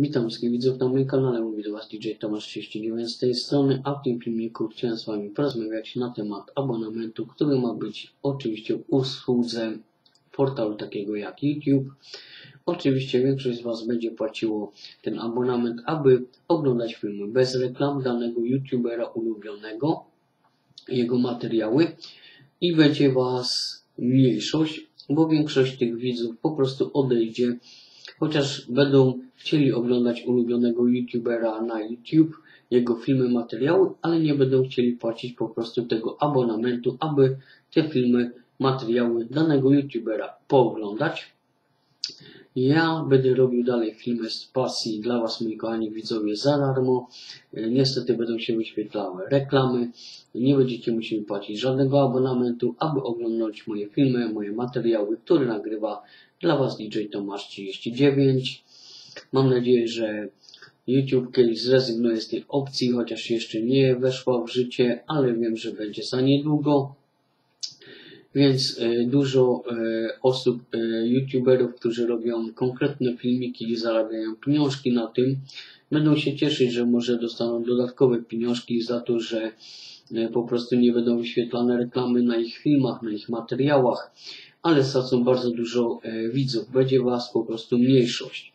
Witam wszystkich widzów na moim kanale, mówi do Was DJ Tomasz39 z tej strony, a w tym filmiku chciałem z Wami porozmawiać na temat abonamentu, który ma być oczywiście usłudze portalu takiego jak YouTube. Oczywiście większość z Was będzie płaciło ten abonament, aby oglądać filmy bez reklam danego YouTubera ulubionego, jego materiały i będzie Was mniejszość, bo większość tych widzów po prostu odejdzie chociaż będą chcieli oglądać ulubionego youtubera na YouTube, jego filmy, materiały, ale nie będą chcieli płacić po prostu tego abonamentu, aby te filmy, materiały danego youtubera pooglądać. Ja będę robił dalej filmy z pasji dla Was, moi kochani widzowie, za darmo. Niestety będą się wyświetlały reklamy. Nie będziecie musieli płacić żadnego abonamentu, aby oglądać moje filmy, moje materiały, które nagrywa dla Was DJ Tomasz 39. Mam nadzieję, że YouTube kiedyś zrezygnuje z tej opcji, chociaż jeszcze nie weszła w życie, ale wiem, że będzie za niedługo. Więc e, dużo e, osób, e, youtuberów, którzy robią konkretne filmiki i zarabiają pieniążki na tym, będą się cieszyć, że może dostaną dodatkowe pieniążki za to, że po prostu nie będą wyświetlane reklamy na ich filmach, na ich materiałach, ale stracą bardzo dużo widzów. Będzie Was po prostu mniejszość.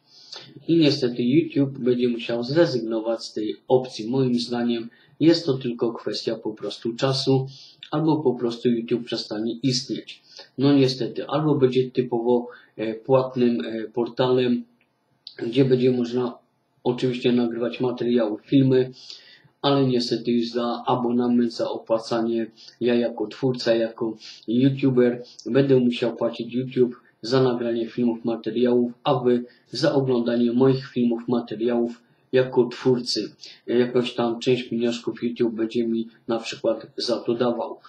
I niestety YouTube będzie musiał zrezygnować z tej opcji. Moim zdaniem jest to tylko kwestia po prostu czasu, albo po prostu YouTube przestanie istnieć. No niestety, albo będzie typowo e, płatnym e, portalem, gdzie będzie można oczywiście nagrywać materiały, filmy, ale niestety już za abonament, za opłacanie, ja jako twórca, jako YouTuber będę musiał płacić YouTube za nagranie filmów, materiałów, a wy za oglądanie moich filmów, materiałów jako twórcy. Jakoś tam część pieniążków YouTube będzie mi na przykład za to dawał.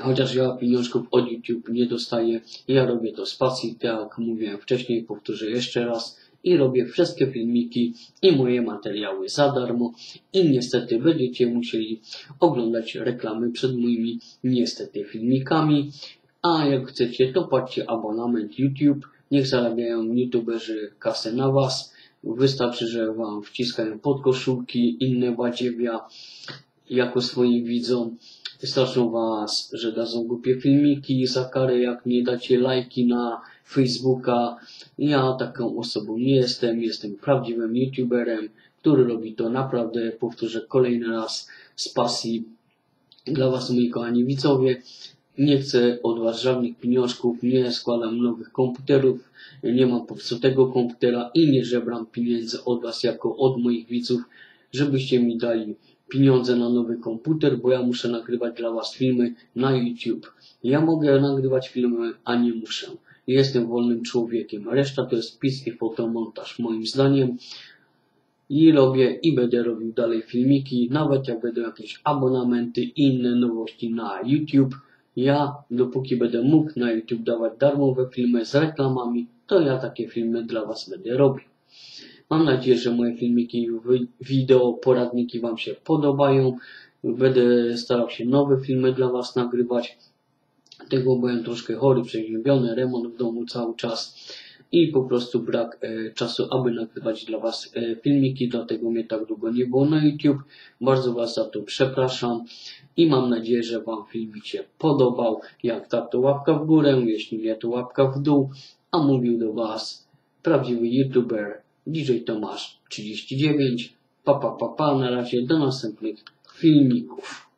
Chociaż ja pieniążków od YouTube nie dostaję, ja robię to z pasji, tak jak mówiłem wcześniej, powtórzę jeszcze raz i robię wszystkie filmiki i moje materiały za darmo i niestety będziecie musieli oglądać reklamy przed moimi niestety filmikami, a jak chcecie to płaccie abonament YouTube, niech zarabiają youtuberzy kasę na was, Wystarczy, że Wam wciskają podkoszulki, inne badziewia jako swoim widzom. Wystarczą Was, że dadzą głupie filmiki za karę, jak nie dacie lajki na Facebooka. Ja taką osobą nie jestem, jestem prawdziwym youtuberem, który robi to naprawdę, powtórzę kolejny raz, z pasji dla Was, moi kochani widzowie. Nie chcę od Was żadnych pieniążków, nie składam nowych komputerów, nie mam po prostu tego komputera i nie żebram pieniędzy od Was jako od moich widzów, żebyście mi dali pieniądze na nowy komputer, bo ja muszę nagrywać dla Was filmy na YouTube. Ja mogę nagrywać filmy, a nie muszę. Jestem wolnym człowiekiem. Reszta to jest pis i fotomontaż, moim zdaniem. I robię i będę robił dalej filmiki, nawet jak będą jakieś abonamenty i inne nowości na YouTube ja, dopóki będę mógł na YouTube dawać darmowe filmy z reklamami, to ja takie filmy dla Was będę robił. Mam nadzieję, że moje filmiki, wideo, poradniki Wam się podobają. Będę starał się nowe filmy dla Was nagrywać. Tego byłem troszkę chory, przeziębiony, remont w domu cały czas i po prostu brak e, czasu, aby nagrywać dla Was e, filmiki, dlatego mnie tak długo nie było na YouTube. Bardzo Was za to przepraszam i mam nadzieję, że Wam filmik się podobał. Jak tak, to łapka w górę, jeśli nie, to łapka w dół. A mówił do Was prawdziwy YouTuber DJ Tomasz 39. Pa, pa, pa, pa, na razie do następnych filmików.